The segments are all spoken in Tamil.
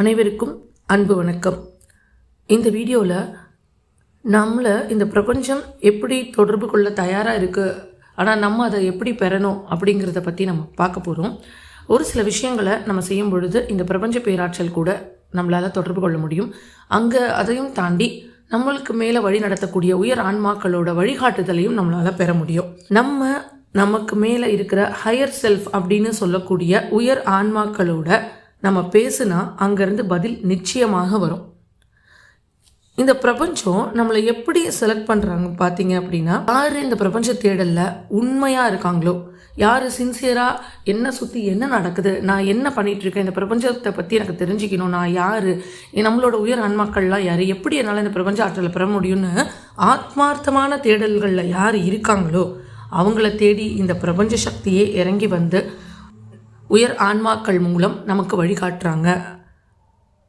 அனைவருக்கும் அன்பு வணக்கம். இந்த வீடியோவில் நம்மளை இந்த பிரபஞ்சம் எப்படி தொடர்பு கொள்ள தயாராக இருக்குது ஆனால் நம்ம அதை எப்படி பெறணும் அப்படிங்கிறத பற்றி நம்ம பார்க்க போகிறோம் ஒரு சில விஷயங்களை நம்ம செய்யும் பொழுது இந்த பிரபஞ்ச பேராற்றல் கூட நம்மளால் தொடர்பு கொள்ள முடியும். அங்கே அதையும் தாண்டி நம்மளுக்கு மேலே வழி நடத்தக்கூடிய உயர் ஆன்மாக்களோட வழிகாட்டுதலையும் நம்மளால் பெற முடியும். நம்ம நமக்கு மேலே இருக்கிற ஹையர் செல்ஃப் அப்படின்னு சொல்லக்கூடிய உயர் ஆன்மாக்களோட நம்ம பேசுனா அங்கேருந்து பதில் நிச்சயமாக வரும். இந்த பிரபஞ்சம் நம்மளை எப்படி செலக்ட் பண்ணுறாங்க பார்த்தீங்க அப்படின்னா யார் இந்த பிரபஞ்ச தேடலில் உண்மையாக இருக்காங்களோ யார் சின்சியராக என்ன சுற்றி என்ன நடக்குது நான் என்ன பண்ணிகிட்ருக்கேன் இந்த பிரபஞ்சத்தை பற்றி எனக்கு தெரிஞ்சுக்கணும் நான் யார் நம்மளோட உயர் அன்மக்கள்லாம் யார் எப்படி என்னால் இந்த பிரபஞ்ச ஆற்றலை பெற முடியும்னு ஆத்மார்த்தமான தேடல்களில் யார் இருக்காங்களோ அவங்கள தேடி இந்த பிரபஞ்ச சக்தியே இறங்கி வந்து உயர் ஆன்மாக்கள் மூலம் நமக்கு வழிகாட்டுறாங்க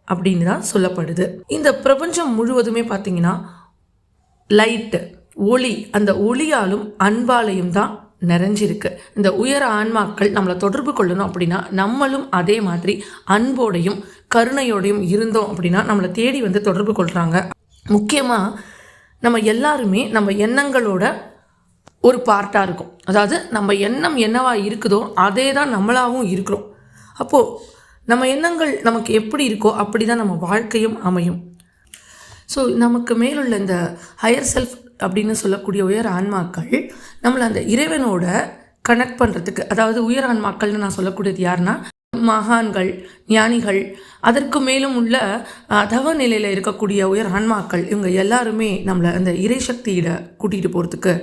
அப்படின்னு தான் சொல்லப்படுது. இந்த பிரபஞ்சம் முழுவதுமே பார்த்தீங்கன்னா லைட்டு ஒளி அந்த ஒளியாலும் அன்பாலையும் தான் நிறைஞ்சிருக்கு. இந்த உயர ஆன்மாக்கள் நம்மளை தொடர்பு கொள்ளணும் அப்படின்னா நம்மளும் அதே மாதிரி அன்போடையும் கருணையோடையும் இருந்தோம் அப்படின்னா நம்மளை தேடி வந்து தொடர்பு கொள்கிறாங்க முக்கியமாக நம்ம எல்லாருமே நம்ம எண்ணங்களோட ஒரு பார்ட்டாக இருக்கும். அதாவது நம்ம எண்ணம் என்னவாக இருக்குதோ அதே தான் நம்மளாகவும் இருக்கிறோம். அப்போது நம்ம எண்ணங்கள் நமக்கு எப்படி இருக்கோ அப்படி தான் நம்ம வாழ்க்கையும் அமையும். ஸோ நமக்கு மேலுள்ள இந்த ஹையர் செல்ஃப் அப்படின்னு சொல்லக்கூடிய உயர் ஆன்மாக்கள் நம்மளை அந்த இறைவனோட கனெக்ட் பண்ணுறதுக்கு அதாவது உயர் ஆன்மாக்கள்னு நான் சொல்லக்கூடியது யாருன்னா மகான்கள் ஞானிகள் அதற்கு மேலும் உள்ள தவ நிலையில் இருக்கக்கூடிய உயர் ஆன்மாக்கள் இவங்க எல்லாருமே நம்மளை அந்த இறை சக்தியிட கூட்டிகிட்டு போகிறதுக்கு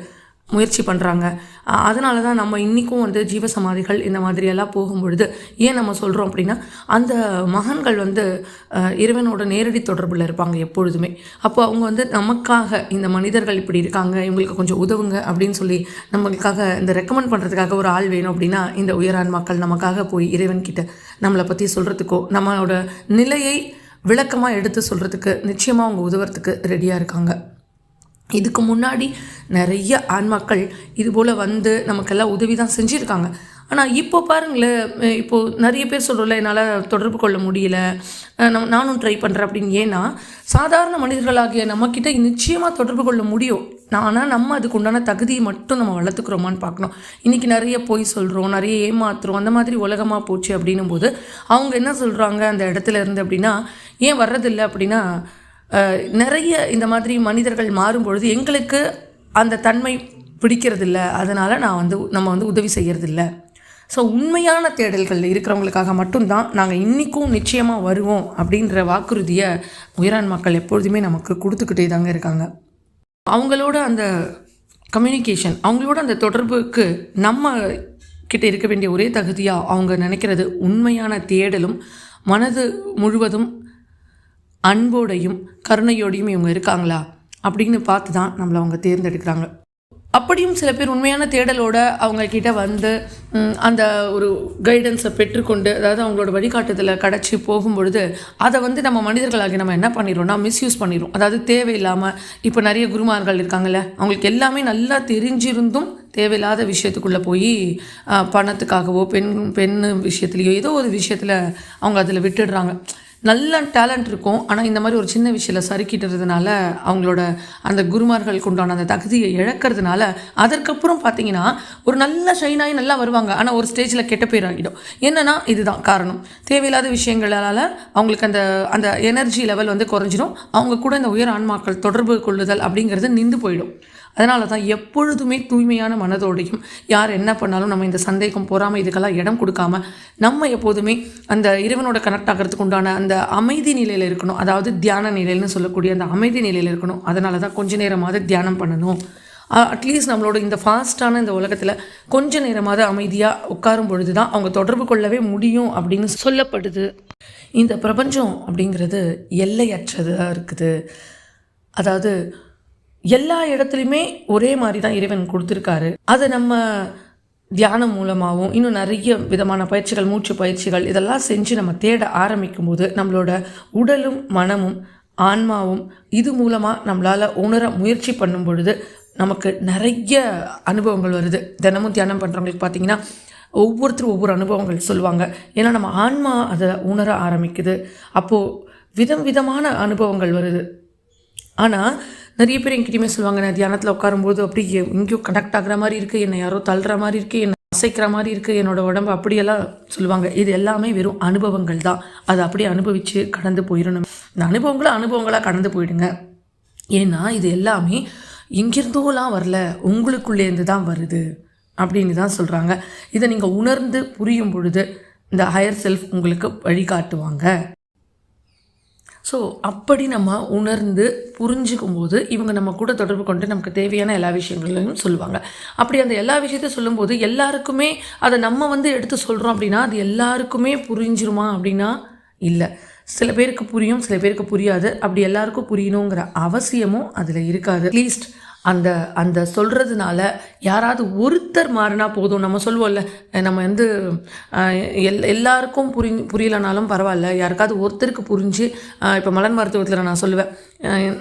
முயற்சி பண்ணுறாங்க அதனால தான் நம்ம இன்றைக்கும் வந்து ஜீவசமாதிகள் இந்த மாதிரியெல்லாம் போகும்பொழுது ஏன் நம்ம சொல்கிறோம் அப்படின்னா அந்த மகன்கள் வந்து இறைவனோட நேரடி தொடர்பில் இருப்பாங்க எப்பொழுதுமே. அப்போ அவங்க வந்து நமக்காக இந்த மனிதர்கள் இப்படி இருக்காங்க இவங்களுக்கு கொஞ்சம் உதவுங்க அப்படின்னு சொல்லி நம்மளுக்காக இந்த ரெக்கமெண்ட் பண்ணுறதுக்காக ஒரு ஆள் வேணும் அப்படின்னா இந்த உயரான்மாக்கள் நமக்காக போய் இறைவன்கிட்ட நம்மளை பற்றி சொல்கிறதுக்கோ நம்மளோட நிலையை விளக்கமாக எடுத்து சொல்கிறதுக்கு நிச்சயமாக அவங்க உதவுறதுக்கு ரெடியாக இருக்காங்க. இதுக்கு முன்னாடி நிறைய ஆன்மாக்கள் இது போல் வந்து நமக்கெல்லாம் உதவி தான் செஞ்சுருக்காங்க. ஆனால் இப்போ பாருங்களேன் இப்போது நிறைய பேர் சொல்கிறோம்ல என்னால் தொடர்பு கொள்ள முடியல நம் நானும் ட்ரை பண்ணுறேன் அப்படின்னு. ஏன்னா சாதாரண மனிதர்களாகிய நம்மக்கிட்ட நிச்சயமாக தொடர்பு கொள்ள முடியும். ஆனால் நம்ம அதுக்கு உண்டான தகுதியை மட்டும் நம்ம வளர்த்துக்கிறோமான்னு பார்க்கணும். இன்றைக்கி நிறைய பொய் சொல்கிறோம் நிறைய ஏமாத்துறோம் அந்த மாதிரி உலகமாக போச்சு அப்படின்னும் போது அவங்க என்ன சொல்கிறாங்க அந்த இடத்துல இருந்து அப்படின்னா ஏன் வர்றதில்லை அப்படின்னா நிறைய இந்த மாதிரி மனிதர்கள் மாறும்பொழுது எங்களுக்கு அந்த தன்மை பிடிக்கிறதில்ல. அதனால் நான் வந்து நம்ம வந்து உதவி செய்கிறதில்ல ஸோ உண்மையான தேடல்கள் இருக்கிறவங்களுக்காக மட்டும்தான் நாங்கள் இன்றைக்கும் நிச்சயமாக வருவோம் அப்படின்ற வாக்குறுதியை உயரான் மக்கள் எப்பொழுதுமே நமக்கு கொடுத்துக்கிட்டே தாங்க இருக்காங்க. அவங்களோட அந்த கம்யூனிகேஷன் அவங்களோட அந்த தொடர்புக்கு நம்ம கிட்ட இருக்க வேண்டிய ஒரே தகுதியாக அவங்க நினைக்கிறது உண்மையான தேடலும் மனது முழுவதும் அன்போடையும் கருணையோடையும் இவங்க இருக்காங்களா? அப்படின்னு பார்த்து தான் நம்மளை அவங்க தேர்ந்தெடுக்கிறாங்க. அப்படியும் சில பேர் உண்மையான தேடலோட அவங்க கிட்ட வந்து அந்த ஒரு கைடன்ஸை பெற்றுக்கொண்டு அதாவது அவங்களோட வழிகாட்டுதலை கிடச்சி போகும்பொழுது அதை வந்து நம்ம மனிதர்களாகி நம்ம என்ன பண்ணிடுறோம்னா மிஸ்யூஸ் பண்ணிடுறோம். அதாவது தேவையில்லாமல் இப்போ நிறைய குருமார்கள் இருக்காங்கல்ல அவங்களுக்கு எல்லாமே நல்லா தெரிஞ்சிருந்தும் தேவையில்லாத விஷயத்துக்குள்ளே போய் பணத்துக்காகவோ பெண் பெண் விஷயத்துலையோ ஏதோ ஒரு விஷயத்தில் அவங்க அதில் விட்டுடுறாங்க. நல்ல டேலண்ட் இருக்கும். ஆனால் இந்த மாதிரி ஒரு சின்ன விஷயத்தில் சறுக்கிட்டுறதுனால அவங்களோட அந்த குருமார்களுக்கு உண்டான அந்த தகுதியை இழக்கிறதுனால அதற்கப்புறம் பார்த்தீங்கன்னா ஒரு நல்ல ஷைனாகி நல்லா வருவாங்க. ஆனால் ஒரு ஸ்டேஜில் கெட்ட பேர் ஆகிடும். என்னன்னா இதுதான் காரணம். தேவையில்லாத விஷயங்களால் அவங்களுக்கு அந்த அந்த எனர்ஜி லெவல் வந்து குறைஞ்சிடும் அவங்க கூட இந்த உயர் ஆன்மாக்கள் தொடர்பு கொள்ளுதல் அப்படிங்கிறது நின்று போயிடும். அதனால தான் எப்பொழுதுமே தூய்மையான மனதோடையும் யார் என்ன பண்ணாலும் நம்ம இந்த சந்தேகம் பொறாமை இதுக்கெல்லாம் இடம் கொடுக்காம நம்ம எப்போதுமே அந்த இறைவனோட கனெக்ட் ஆகிறதுக்கு உண்டான அந்த அமைதி நிலையில் இருக்கணும். அதாவது தியான நிலைன்னு சொல்லக்கூடிய அந்த அமைதி நிலையில் இருக்கணும். அதனால தான் கொஞ்ச நேரமாவது தியானம் பண்ணணும். அட்லீஸ்ட் நம்மளோட இந்த ஃபாஸ்ட்டான இந்த உலகத்தில் கொஞ்ச நேரமாவது அமைதியாக உட்காரும் பொழுது தான் அவங்க தொடர்பு கொள்ளவே முடியும் அப்படின்னு சொல்லப்படுது. இந்த பிரபஞ்சம் அப்படிங்கிறது எல்லையற்றதாக இருக்குது. அதாவது எல்லா இடத்துலையுமே ஒரே மாதிரி தான் இறைவன் கொடுத்துருக்காரு. அதை நம்ம தியானம் மூலமாகவும் இன்னும் நிறைய விதமான பயிற்சிகள் மூச்சு பயிற்சிகள் இதெல்லாம் செஞ்சு நம்ம தேட ஆரம்பிக்கும் போது நம்மளோட உடலும் மனமும் ஆன்மாவும் இது மூலமாக நம்மளால் உணர முயற்சி பண்ணும் பொழுது நமக்கு நிறைய அனுபவங்கள் வருது. தினமும் தியானம் பண்ணுறவங்களுக்கு பார்த்தீங்கன்னா ஒவ்வொருத்தரும் ஒவ்வொரு அனுபவங்கள் சொல்லுவாங்க. ஏன்னா நம்ம ஆன்மா அதை உணர ஆரம்பிக்குது. அப்போது விதம் விதமான அனுபவங்கள் வருது. ஆனால் நிறைய பேர் என்கிட்டயுமே சொல்லுவாங்க நான் தியானத்தில் உட்காரும்போது அப்படி எங்கேயோ கனெக்ட் ஆகுற மாதிரி இருக்குது என்னை யாரோ தள்ளுற மாதிரி இருக்குது என்னை அசைக்கிற மாதிரி இருக்குது என்னோட உடம்பு அப்படியெல்லாம் சொல்லுவாங்க. இது எல்லாமே வெறும் அனுபவங்கள் தான். அதை அப்படியே அனுபவித்து கடந்து போயிடணும். இந்த அனுபவங்களை அனுபவங்களாக கடந்து போயிடுங்க. ஏன்னா இது எல்லாமே எங்கிருந்தோலாம் வரல உங்களுக்குள்ளேருந்து தான் வருது அப்படின்னு தான் சொல்கிறாங்க இதை நீங்கள் உணர்ந்து புரியும் பொழுது இந்த ஹையர் செல்ஃப் உங்களுக்கு வழிகாட்டுவாங்க. ஸோ அப்படி நம்ம உணர்ந்து புரிஞ்சுக்கும் போது இவங்க நம்ம கூட தொடர்பு கொண்டு நமக்கு தேவையான எல்லா விஷயங்களையும் சொல்லுவாங்க. அப்படி அந்த எல்லா விஷயத்தையும் சொல்லும்போது எல்லாருக்குமே அதை நம்ம வந்து எடுத்து சொல்கிறோம் அப்படின்னா அது எல்லாருக்குமே புரிஞ்சிருமா அப்படின்னா இல்லை. சில பேருக்கு புரியும் சில பேருக்கு புரியாது. அப்படி எல்லாருக்கும் புரியணுங்கிற அவசியமும் அதில் இருக்காது. அட்லீஸ்ட் அந்த அந்த சொல்கிறதுனால யாராவது ஒருத்தர் மாறினா போதும். நம்ம சொல்லுவோம்ல நம்ம வந்து எல் எல்லாருக்கும் புரி புரியலனாலும் பரவாயில்ல. யாருக்காவது ஒருத்தருக்கு புரிஞ்சு இப்போ மலர் மருத்துவத்தில் நான் சொல்லுவேன்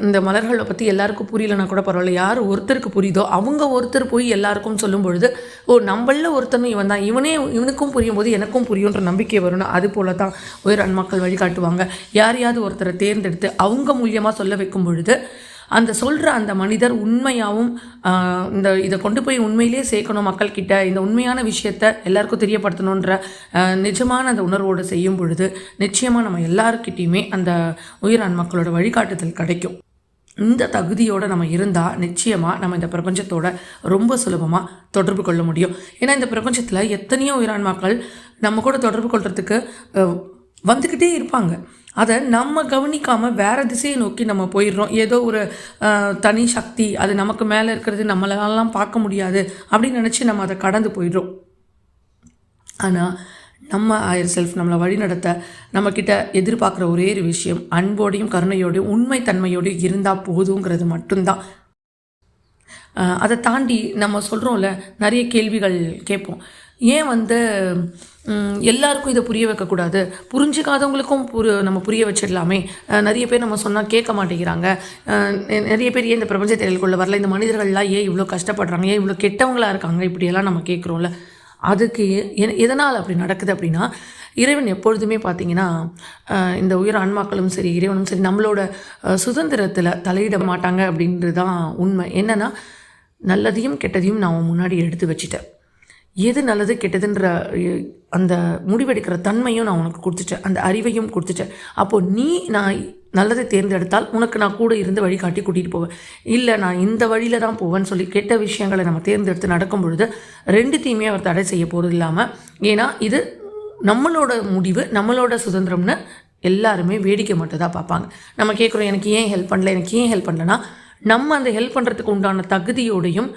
இந்த மலர்களை பற்றி எல்லாருக்கும் புரியலனா கூட பரவாயில்ல. யார் ஒருத்தருக்கு புரியுதோ அவங்க ஒருத்தர் போய் எல்லாருக்கும் சொல்லும் பொழுது ஓ நம்மள ஒருத்தனும் இவன் தான் இவனே இவனுக்கும் புரியும் போது எனக்கும் புரியுன்ற நம்பிக்கை வரும்னு அது போல தான் உயர் அன்மக்கள் வழிகாட்டுவாங்க. யாரையாவது ஒருத்தரை தேர்ந்தெடுத்து அவங்க மூலியமாக சொல்ல வைக்கும் பொழுது அந்த சொல்கிற அந்த மனிதர் உண்மையாகவும் இந்த இதை கொண்டு போய் உண்மையிலேயே சேர்க்கணும் மக்கள்கிட்ட இந்த உண்மையான விஷயத்த எல்லாருக்கும் தெரியப்படுத்தணுன்ற நிஜமான அந்த உணர்வோடு செய்யும் பொழுது நிச்சயமாக நம்ம எல்லாருக்கிட்டேயுமே அந்த உயிரான் மக்களோட வழிகாட்டுதல் கிடைக்கும். இந்த தகுதியோடு நம்ம இருந்தால் நிச்சயமாக நம்ம இந்த பிரபஞ்சத்தோட ரொம்ப சுலபமாக தொடர்பு கொள்ள முடியும். ஏன்னா இந்த பிரபஞ்சத்தில் எத்தனையோ உயிரான்மாக்கள் நம்ம கூட தொடர்பு கொள்றதுக்கு வந்துக்கிட்டே இருப்பாங்க. அதை நம்ம கவனிக்காமல் வேறு திசையை நோக்கி நம்ம போயிடுறோம். ஏதோ ஒரு தனி சக்தி அது நமக்கு மேலே இருக்கிறது நம்மளாலாம் பார்க்க முடியாது அப்படின்னு நினச்சி நம்ம அதை கடந்து போயிடுறோம். ஆனால் நம்ம ஆயர் செல்ஃப் நம்மளை வழிநடத்த நம்மக்கிட்ட எதிர்பார்க்குற ஒரே ஒரு விஷயம் அன்போடையும் கருணையோடையும் உண்மைத்தன்மையோடையும் இருந்தால் போதுங்கிறது மட்டும்தான். அதை தாண்டி நம்ம சொல்கிறோம்ல நிறைய கேள்விகள் கேட்போம். ஏன் வந்து எல்லாருக்கும் இதை புரிய வைக்கக்கூடாது. புரிஞ்சுக்காதவங்களுக்கும் புரி நம்ம புரிய வச்சிடலாமே. நிறைய பேர் நம்ம சொன்னால் கேட்க மாட்டேங்கிறாங்க. நிறைய பேர் ஏன் இந்த பிரபஞ்ச தேடலுக்குள்ள வரல? இந்த மனிதர்கள்லாம் ஏன் இவ்வளோ கஷ்டப்படுறாங்க? ஏன் இவ்வளோ கெட்டவங்களா இருக்காங்க? இப்படியெல்லாம் நம்ம கேட்குறோம்ல. அதுக்கு எ- எதனால் அப்படி நடக்குது அப்படின்னா இறைவன் எப்பொழுதுமே பார்த்தீங்கன்னா இந்த உயிர் ஆன்மாக்களும் சரி இறைவனும் சரி நம்மளோட சுதந்திரத்தில் தலையிட மாட்டாங்க அப்படின்றது தான் உண்மை. என்னென்னா நல்லதையும் கெட்டதையும் நான் முன்னாடி எடுத்து வச்சுட்டேன். எது நல்லது கெட்டதுன்ற அந்த முடிவெடுக்கிற தன்மையும் நான் உனக்கு கொடுத்துட்டேன். அந்த அறிவையும் கொடுத்துட்டேன். அப்போது நீ நான் நல்லதை தேர்ந்தெடுத்தால் உனக்கு நான் கூட இருந்து வழிகாட்டி கூட்டிகிட்டு போவேன். இல்லை நான் இந்த வழியில் தான் போவேன்னு சொல்லி கெட்ட விஷயங்களை நம்ம தேர்ந்தெடுத்து நடக்கும் பொழுது ரெண்டுத்தையுமே அவர் தடை செய்ய போகிறது இல்லாமல் ஏன்னா இது நம்மளோட முடிவு நம்மளோட சுதந்திரம்னு எல்லாருமே வேடிக்கை மட்டும் தான் பார்ப்பாங்க. நம்ம கேட்குறோம் எனக்கு ஏன் ஹெல்ப் பண்ணல எனக்கு ஏன் ஹெல்ப் பண்ணலன்னா நம்ம அந்த ஹெல்ப் பண்ணுறதுக்கு உண்டான தகுதியோடையும்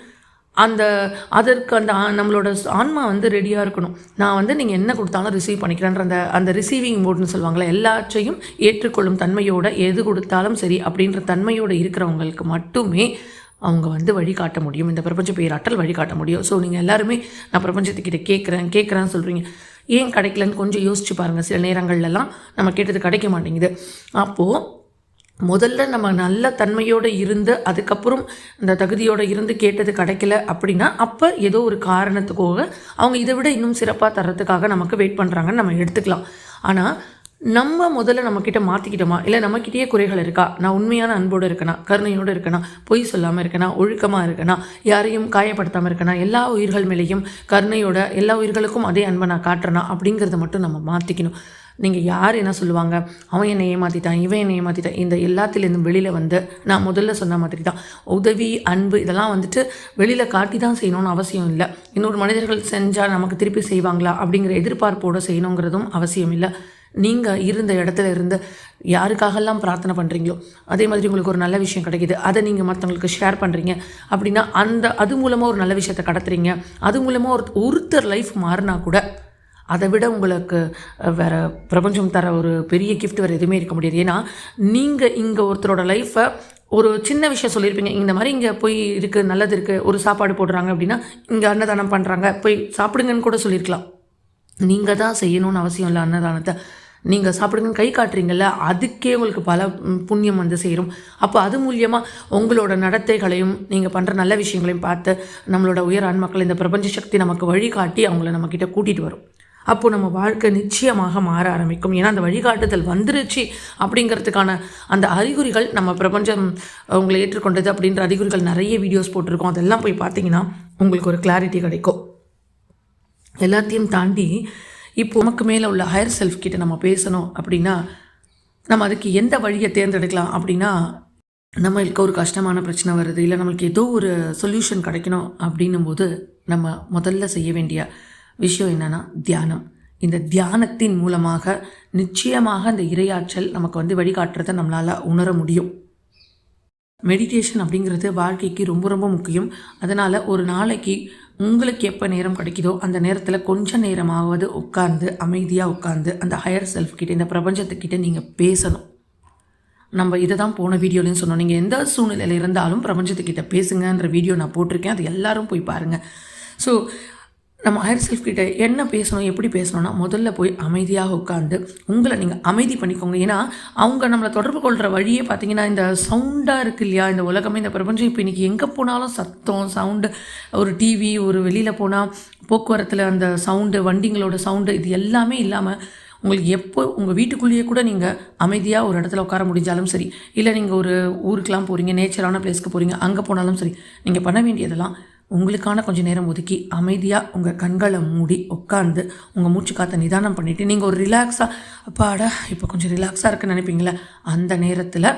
அந்த அதற்கு அந்த ஆ- நம்மளோட ஸ்- ஆன்மா வந்து ரெடியாக இருக்கணும். நான் வந்து நீங்கள் என்ன கொடுத்தாலும் ரிசீவ் பண்ணிக்கிறேன்ற அந்த அந்த ரிசீவிங் மோட்னு சொல்லுவாங்களே எல்லாற்றையும் ஏற்றுக்கொள்ளும் தன்மையோட எது கொடுத்தாலும் சரி அப்படின்ற தன்மையோடு இருக்கிறவங்களுக்கு மட்டுமே அவங்க வந்து வழிகாட்ட முடியும். இந்த பிரபஞ்ச பேராற்றல் வழிகாட்ட முடியும். ஸோ நீங்கள் எல்லாருமே நான் பிரபஞ்சத்துக்கிட்ட கேட்குறேன் கேட்குறேன்னு சொல்கிறீங்க ஏன் கிடைக்கலன்னு கொஞ்சம் யோசிச்சு பாருங்கள் சில நேரங்கள்லலாம் நம்ம கேட்டது கிடைக்க மாட்டேங்குது. அப்போது முதல்ல நம்ம நல்ல தன்மையோடு இருந்து அதுக்கப்புறம் அந்த தகுதியோடு இருந்து கேட்டது கிடைக்கல அப்படின்னா அப்போ ஏதோ ஒரு காரணத்துக்காக அவங்க இதை விட இன்னும் சிறப்பாக தர்றதுக்காக நமக்கு வெயிட் பண்ணுறாங்கன்னு நம்ம எடுத்துக்கலாம். ஆனால் நம்ம முதல்ல நம்மக்கிட்ட மாற்றிக்கிட்டோமா இல்லை நம்மக்கிட்டேயே குறைகள் இருக்கா? நான் உண்மையான அன்போடு இருக்கனா? கருணையோடு இருக்கனா? பொய் சொல்லாமல் இருக்கனா? ஒழுக்கமாக இருக்கனா? யாரையும் காயப்படுத்தாமல் இருக்கனா? எல்லா உயிர்கள் மேலேயும் கருணையோட எல்லா உயிர்களுக்கும் அதே அன்பை நான் காட்டுறேனா? அப்படிங்கிறத மட்டும் நம்ம மாற்றிக்கணும் நீங்கள் யார் என்ன சொல்லுவாங்க? அவன் என்னை ஏமாற்றிட்டான் இவன் என்னை ஏமாற்றிட்டான் இந்த எல்லாத்துலேருந்து வெளியில் வந்து நான் முதல்ல சொன்ன மாதிரி தான் உதவி அன்பு இதெல்லாம் வந்துட்டு வெளியில் காட்டி தான் செய்யணும்னு அவசியம் இல்லை. இன்னொரு மனிதர்கள் செஞ்சால் நமக்கு திருப்பி செய்வாங்களா? அப்படிங்கிற எதிர்பார்ப்போடு செய்யணுங்கிறதும் அவசியம் இல்லை. நீங்கள் இருந்த இடத்துல இருந்து யாருக்காகலாம் பிரார்த்தனை பண்ணுறீங்களோ அதே மாதிரி உங்களுக்கு ஒரு நல்ல விஷயம் கிடைக்கிது அதை நீங்கள் மற்றவங்களுக்கு ஷேர் பண்ணுறீங்க அப்படின்னா அந்த அது மூலமாக ஒரு நல்ல விஷயத்தை கடத்துறீங்க. அது மூலமாக ஒரு ஒருத்தர் லைஃப் மாறினா கூட அதை விட உங்களுக்கு வேறு பிரபஞ்சம் தர ஒரு பெரிய கிஃப்ட் வேறு எதுவுமே இருக்க முடியாது. ஏன்னா நீங்கள் இங்கே ஒருத்தரோட லைஃப்பை ஒரு சின்ன விஷயம் சொல்லியிருப்பீங்க. இந்த மாதிரி இங்கே போய் இருக்குது நல்லது இருக்குது ஒரு சாப்பாடு போடுறாங்க அப்படின்னா இங்கே அன்னதானம் பண்ணுறாங்க போய் சாப்பிடுங்கன்னு கூட சொல்லியிருக்கலாம். நீங்கள் தான் செய்யணும்னு அவசியம் இல்லை அன்னதானத்தை. நீங்கள் சாப்பிடுங்கன்னு கை காட்டுறீங்கல்ல அதுக்கே உங்களுக்கு பல புண்ணியம் வந்து சேரும். அப்போ அது மூலியமாக உங்களோட நடத்தைகளையும் நீங்கள் பண்ணுற நல்ல விஷயங்களையும் பார்த்து நம்மளோட உயர் ஆன்மக்கள் இந்த பிரபஞ்ச சக்தி நமக்கு வழிகாட்டி அவங்கள நம்மக்கிட்ட கூட்டிகிட்டு வரும். அப்போ நம்ம வாழ்க்கை நிச்சயமாக மாற ஆரம்பிக்கும். ஏன்னா அந்த வழிகாட்டுதல் வந்துருச்சு அப்படிங்கிறதுக்கான அந்த அறிகுறிகள் நம்ம பிரபஞ்சம் உங்களை ஏற்றுக்கொண்டது அப்படின்ற அறிகுறிகள் நிறைய வீடியோஸ் போட்டிருக்கோம். அதெல்லாம் போய் பார்த்தீங்கன்னா உங்களுக்கு ஒரு கிளாரிட்டி கிடைக்கும். எல்லாத்தையும் தாண்டி இப்போ நமக்கு மேலே உள்ள ஹையர் செல்ஃப் கிட்ட நம்ம பேசணும் அப்படின்னா நம்ம அதுக்கு எந்த வழியை தேர்ந்தெடுக்கலாம் அப்படின்னா நம்மளுக்கு ஒரு கஷ்டமான பிரச்சனை வருது இல்லை நம்மளுக்கு ஏதோ ஒரு சொல்யூஷன் கிடைக்கணும் அப்படின்னும் போது நம்ம முதல்ல செய்ய வேண்டிய விஷயம் என்னன்னா தியானம். இந்த தியானத்தின் மூலமாக நிச்சயமாக அந்த இரையாற்றல் நமக்கு வந்து வழிகாட்டுறதை நம்மளால் உணர முடியும். மெடிடேஷன் அப்படிங்கிறது வாழ்க்கைக்கு ரொம்ப ரொம்ப முக்கியம். அதனால் ஒரு நாளைக்கு உங்களுக்கு எப்போ நேரம் கிடைக்குதோ அந்த நேரத்தில் கொஞ்ச நேரமாவது உட்கார்ந்து அமைதியாக உட்கார்ந்து அந்த ஹையர் செல்ஃப் கிட்ட இந்த பிரபஞ்சத்துக்கிட்ட நீங்கள் பேசணும். நம்ம இதை தான் போன வீடியோலையும் சொன்னோம். நீங்கள் எந்த சூழ்நிலையில் இருந்தாலும் பிரபஞ்சத்துக்கிட்ட பேசுங்கன்ற வீடியோ நான் போட்டிருக்கேன். அது எல்லாரும் போய் பாருங்கள் ஸோ நம்ம ஹையர் செல்ஃப் கிட்ட என்ன பேசணும் எப்படி பேசணும்னா முதல்ல போய் அமைதியாக உட்காந்து உங்களை நீங்கள் அமைதி பண்ணிக்கோங்க. ஏன்னா அவங்க நம்மளை தொடர்பு கொள்கிற வழியே பார்த்தீங்கன்னா இந்த சவுண்டாக இருக்கு இல்லையா? இந்த உலகமே இந்த பிரபஞ்சம் இப்போ இன்றைக்கி எங்கே போனாலும் சத்தம் சவுண்டு ஒரு டிவி ஒரு வெளியில் போனால் போக்குவரத்தில் அந்த சவுண்டு வண்டிங்களோட சவுண்டு இது எல்லாமே இல்லாமல் உங்களுக்கு எப்போ உங்கள் வீட்டுக்குள்ளேயே கூட நீங்கள் அமைதியாக ஒரு இடத்துல உட்கார முடிஞ்சாலும் சரி இல்லை நீங்கள் ஒரு ஊருக்கெலாம் போகிறீங்க நேச்சரான பிளேஸ்க்கு போகிறீங்க அங்கே போனாலும் சரி நீங்கள் பண்ண வேண்டியதெல்லாம் உங்களுக்கான கொஞ்சம் நேரம் ஒதுக்கி அமைதியாக உங்கள் கண்களை மூடி உட்காந்து உங்கள் மூச்சு காற்றை நிதானம் பண்ணிவிட்டு நீங்கள் ஒரு ரிலாக்ஸாக அப்பாடா இப்போ கொஞ்சம் ரிலாக்ஸாக இருக்குன்னு நினைப்பீங்களே? அந்த நேரத்தில்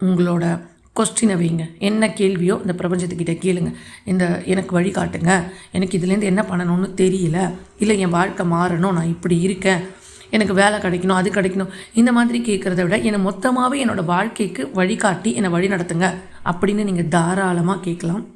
உங்களோட கொஸ்டினை வைங்க. என்ன கேள்வியோ இந்த பிரபஞ்சத்துக்கிட்ட கேளுங்க. இந்த எனக்கு வழி காட்டுங்க. எனக்கு இதுலேருந்து என்ன பண்ணணும்னு தெரியல. இல்லை என் வாழ்க்கை மாறணும். நான் இப்படி இருக்கேன். எனக்கு வேலை கிடைக்கணும் அது கிடைக்கணும். இந்த மாதிரி கேட்குறத விட என்னை மொத்தமாகவே என்னோடய வாழ்க்கைக்கு வழிகாட்டி என்னை வழி நடத்துங்க அப்படின்னு நீங்கள் தாராளமாக கேட்கலாம்.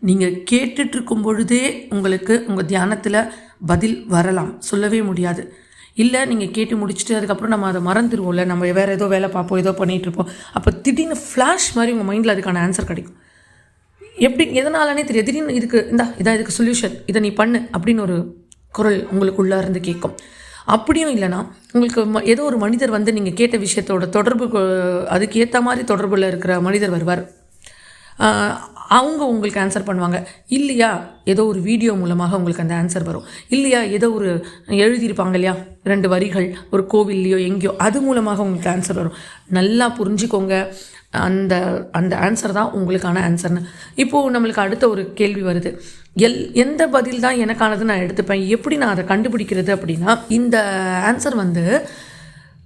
நீங்கள் கேட்டுட்ருக்கும் பொழுதே உங்களுக்கு உங்கள் தியானத்தில் பதில் வரலாம். சொல்லவே முடியாது. இல்லை நீங்கள் கேட்டு முடிச்சுட்டு அதுக்கப்புறம் நம்ம அதை மறந்துடுவோம்ல நம்ம வேறு ஏதோ வேலை பார்ப்போம் ஏதோ பண்ணிகிட்ருப்போம் அப்போ திடீர்னு ஃப்ளாஷ் மாதிரி உங்கள் மைண்டில் அதுக்கான ஆன்சர் கிடைக்கும். எப்படி எதனாலனே தெரியாது. திடீர்னு இதுக்கு இந்தா இதான் இதுக்கு சொல்யூஷன் இதை நீ பண்ணு அப்படின்னு ஒரு குரல் உங்களுக்குள்ளே இருந்து கேட்கும். அப்படியும் இல்லைன்னா உங்களுக்கு ஏதோ ஒரு மனிதர் வந்து நீங்கள் கேட்ட விஷயத்தோட தொடர்பு கொ- அதுக்கு ஏற்ற மாதிரி தொடர்பில் இருக்கிற மனிதர் வருவார். அவங்க உங்களுக்கு ஆன்சர் பண்ணுவாங்க. இல்லையா? ஏதோ ஒரு வீடியோ மூலமாக உங்களுக்கு அந்த ஆன்சர் வரும். இல்லையா? ஏதோ ஒரு எழுதியிருப்பாங்க இல்லையா? ரெண்டு வரிகள் ஒரு கோவில்லையோ எங்கேயோ அது மூலமாக உங்களுக்கு ஆன்சர் வரும். நல்லா புரிஞ்சுக்கோங்க. அந்த அந்த ஆன்சர் தான் உங்களுக்கான ஆன்சர்னு இப்போது நம்மளுக்கு அடுத்த ஒரு கேள்வி வருது. எல் எந்த பதில் தான் எனக்கானது நான் எடுத்துப்பேன். எப்படி நான் அதை கண்டுபிடிக்கிறது அப்படின்னா இந்த ஆன்சர் வந்து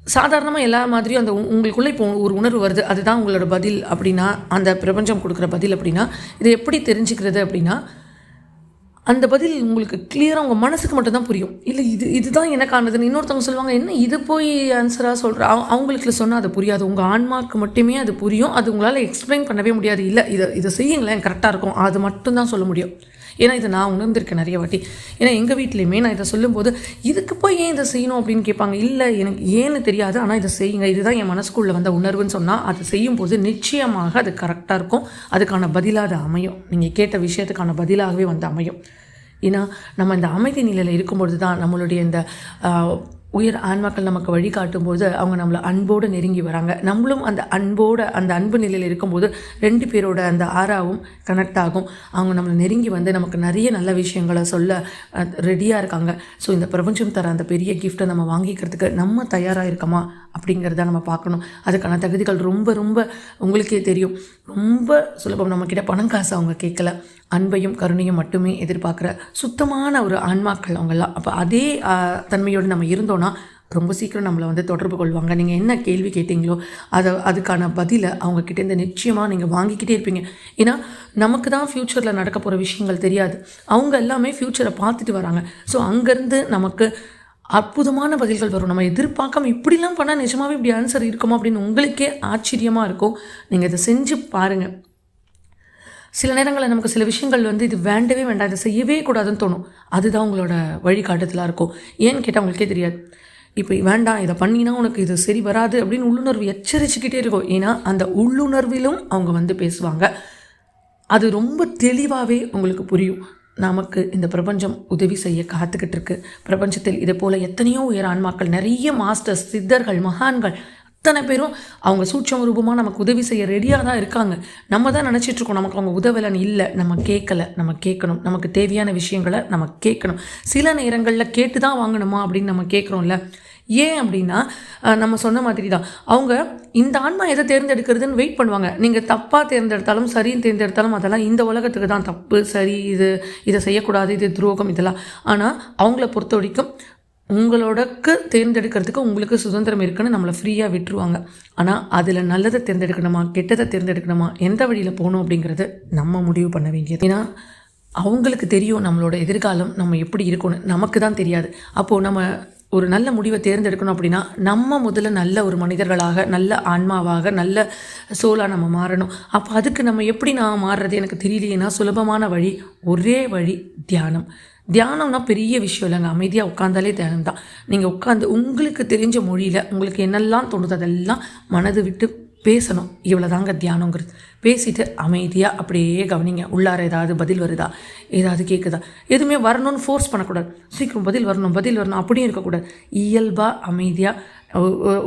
சாதாரணமாக எல்லா மாதிரியும் அந்த உ- உங்களுக்குள்ளே இப்போ ஒரு உணர்வு வருது அதுதான் உங்களோட பதில் அப்படின்னா அந்த பிரபஞ்சம் கொடுக்குற பதில் அப்படின்னா இதை எப்படி தெரிஞ்சுக்கிறது அப்படின்னா அந்த பதில் உங்களுக்கு கிளியராக உங்கள் மனசுக்கு மட்டும்தான் புரியும். இல்லை இது இதுதான் எனக்கானதுன்னு இன்னொருத்தவங்க சொல்லுவாங்க என்ன இது போய் ஆன்சராக சொல்கிற அவங்களுக்கு சொன்னால் அது புரியாது. உங்கள் ஆன்மாவுக்கு மட்டுமே அது புரியும். அது உங்களால் எக்ஸ்பிளைன் பண்ணவே முடியாது. இல்லை இதை இதை செய்யுங்களேன் கரெக்டாக இருக்கும். அது மட்டும்தான் சொல்ல முடியும். ஏன்னா இதை நான் உணர்ந்திருக்கேன் நிறைய வாட்டி. ஏன்னா எங்கள் வீட்லேயுமே நான் இதை சொல்லும்போது இதுக்கு போய் ஏன் இதை செய்யணும்? அப்படின்னு கேட்பாங்க. இல்லை எனக்கு ஏன்னு தெரியாது ஆனால் இதை செய்யுங்க. இதுதான் என் மனசுக்குள்ளே வந்த உணர்வுன்னு சொன்னால் அதை செய்யும்போது நிச்சயமாக அது கரெக்டாக இருக்கும். அதுக்கான பதிலாக அது அமையும். நீங்கள் கேட்ட விஷயத்துக்கான பதிலாகவே வந்து அமையும். ஏன்னா நம்ம இந்த அமைதி நிலையில் இருக்கும்பொழுது தான் நம்மளுடைய இந்த உயர் ஆன்மாக்கள் நமக்கு வழிகாட்டும்போது அவங்க நம்மளை அன்போடு நெருங்கி வராங்க. நம்மளும் அந்த அன்போட அந்த அன்பு நிலையில் இருக்கும்போது ரெண்டு பேரோட அந்த ஆறாவும் கனெக்ட் ஆகும். அவங்க நம்மளை நெருங்கி வந்து நமக்கு நிறைய நல்ல விஷயங்களை சொல்ல ரெடியாக இருக்காங்க. ஸோ இந்த பிரபஞ்சம் தர அந்த பெரிய கிஃப்ட்டை நம்ம வாங்கிக்கிறதுக்கு நம்ம தயாராக இருக்கோமா? அப்படிங்கிறத நம்ம பார்க்கணும். அதுக்கான தகுதிகள் ரொம்ப ரொம்ப உங்களுக்கே தெரியும். ரொம்ப சுலபம். நம்மக்கிட்ட பணம் காசு அவங்க கேட்கல. அன்பையும் கருணையும் மட்டுமே எதிர்பார்க்குற சுத்தமான ஒரு ஆன்மாக்கள் அவங்கெல்லாம். அப்போ அதே தன்மையோடு நம்ம போனால் ரொம்ப சீக்கிரம் நம்மளை வந்து தொடர்பு கொள்வாங்க. நீங்கள் என்ன கேள்வி கேட்டீங்களோ அதை அதுக்கான பதிலை அவங்க கிட்டேருந்து நிச்சயமாக நீங்கள் வாங்கிக்கிட்டே இருப்பீங்க. ஏன்னா நமக்கு தான் ஃப்யூச்சரில் நடக்க போகிற விஷயங்கள் தெரியாது. அவங்க எல்லாமே ஃப்யூச்சரை பார்த்துட்டு வராங்க. ஸோ அங்கேருந்து நமக்கு அற்புதமான பதில்கள் வரும். நம்ம எதிர்பார்க்காம இப்படிலாம் பண்ணால் நிஜமாகவே இப்படி ஆன்சர் இருக்குமா அப்படின்னு உங்களுக்கே ஆச்சரியமாக இருக்கும் நீங்கள் இதை செஞ்சு பாருங்கள் சில நேரங்களில் நமக்கு சில விஷயங்கள் வந்து இது வேண்டவே வேண்டாம் இதை செய்யவே கூடாதுன்னு தோணும். அதுதான் உங்களோட வழிகாட்டுதலாக இருக்கும். ஏன்னு கேட்டால் அவங்களுக்கே தெரியாது. இப்போ வேண்டாம் இதை பண்ணினா உனக்கு இது சரி வராது அப்படின்னு உள்ளுணர்வு எச்சரிச்சுக்கிட்டே இருக்கும். ஏன்னா அந்த உள்ளுணர்விலும் அவங்க வந்து பேசுவாங்க. அது ரொம்ப தெளிவாகவே உங்களுக்கு புரியும். நமக்கு இந்த பிரபஞ்சம் உதவி செய்ய காத்துக்கிட்டு இருக்கு. பிரபஞ்சத்தில் இதே போல் எத்தனையோ உயர் ஆன்மாக்கள் நிறைய மாஸ்டர்ஸ் சித்தர்கள் மகான்கள் அத்தனை பேரும் அவங்க சூட்சம ரூபமாக நமக்கு உதவி செய்ய ரெடியாக தான் இருக்காங்க. நம்ம தான் நினச்சிட்டு இருக்கோம் நமக்கு அவங்க உதவலைன்னு இல்லை. நம்ம கேட்கல நம்ம கேட்கணும் நமக்கு தேவையான விஷயங்களை நம்ம கேட்கணும் சில நேரங்களில் கேட்டு தான் வாங்கணுமா அப்படின்னு நம்ம கேட்குறோம்ல ஏன் அப்படின்னா நம்ம சொன்ன மாதிரி தான் அவங்க இந்த ஆன்மா எதை தேர்ந்தெடுக்கிறதுன்னு வெயிட் பண்ணுவாங்க. நீங்கள் தப்பாக தேர்ந்தெடுத்தாலும் சரின்னு தேர்ந்தெடுத்தாலும் அதெல்லாம் இந்த உலகத்துக்கு தான் தப்பு சரி இது இதை செய்யக்கூடாது இது துரோகம் இதெல்லாம். ஆனால் அவங்கள பொறுத்த வரைக்கும் உங்களோடக்கு தேர்ந்தெடுக்கிறதுக்கு உங்களுக்கு சுதந்திரம் இருக்குன்னு நம்மளை ஃப்ரீயாக விட்டுருவாங்க. ஆனால் அதில் நல்லதை தேர்ந்தெடுக்கணுமா கெட்டதை தேர்ந்தெடுக்கணுமா எந்த வழியில் போகணும் அப்படிங்கிறது நம்ம முடிவு பண்ண வேண்டியது. ஏன்னா அவங்களுக்கு தெரியும் நம்மளோட எதிர்காலம் நம்ம எப்படி இருக்கணும் நமக்கு தான் தெரியாது. அப்போது நம்ம ஒரு நல்ல முடிவை தேர்ந்தெடுக்கணும் அப்படின்னா நம்ம முதல்ல நல்ல ஒரு மனிதர்களாக நல்ல ஆன்மாவாக நல்ல சோலாக நம்ம மாறணும். அப்போ அதுக்கு நம்ம எப்படி நான் மாறுறது எனக்கு தெரியலையேன்னா சுலபமான வழி ஒரே வழி தியானம். தியானம்னா பெரிய விஷயம் இல்லைங்க. அமைதியாக உட்காந்தாலே தியானம் தான் நீங்கள் உட்காந்து உங்களுக்கு தெரிஞ்ச மொழியில் உங்களுக்கு என்னெல்லாம் தோணுது அதெல்லாம் மனது விட்டு பேசணும். இவ்வளோதாங்க தியானங்கிறது பேசிட்டு அமைதியாக அப்படியே கவனிங்க. உள்ளார ஏதாவது பதில் வருதா? ஏதாவது கேட்குதா எதுவுமே வரணும்னு ஃபோர்ஸ் பண்ணக்கூடாது. சீக்கிரம் பதில் வரணும் பதில் வரணும் அப்படியும் இருக்கக்கூடாது. இயல்பாக அமைதியாக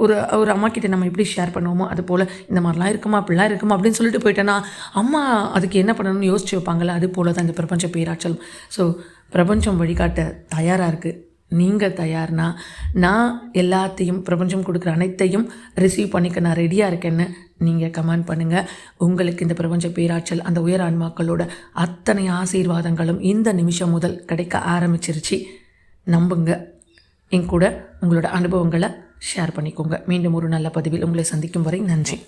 ஒரு ஒரு அம்மா கிட்டே நம்ம எப்படி ஷேர் பண்ணுவோமோ அது போல் இந்த மாதிரிலாம் இருக்குமா அப்படிலாம் இருக்குமா அப்படின்னு சொல்லிட்டு போயிட்டேன்னா அம்மா அதுக்கு என்ன பண்ணணும்னு யோசிச்சு வைப்பாங்கல்ல அது போல் தான் இந்த பிரபஞ்ச பேராற்றல் ஸோ பிரபஞ்சம் வழிகாட்ட தயாராக இருக்குது நீங்கள் தயார்னா நான் எல்லாத்தையும் பிரபஞ்சம் கொடுக்குற அனைத்தையும் ரிசீவ் பண்ணிக்க நான் ரெடியாக இருக்கேன்னு நீங்கள் கமெண்ட் பண்ணுங்கள் உங்களுக்கு இந்த பிரபஞ்ச பேராற்றல் அந்த உயர் ஆன்மாக்களோட அத்தனை ஆசீர்வாதங்களும் இந்த நிமிஷம் முதல் கிடைக்க ஆரம்பிச்சிருச்சு. நம்புங்க. என் கூட உங்களோட அனுபவங்களை ஷேர் பண்ணிக்கோங்க. மீண்டும் ஒரு நல்ல பதிவில் உங்களை சந்திக்கும் வரை நன்றி.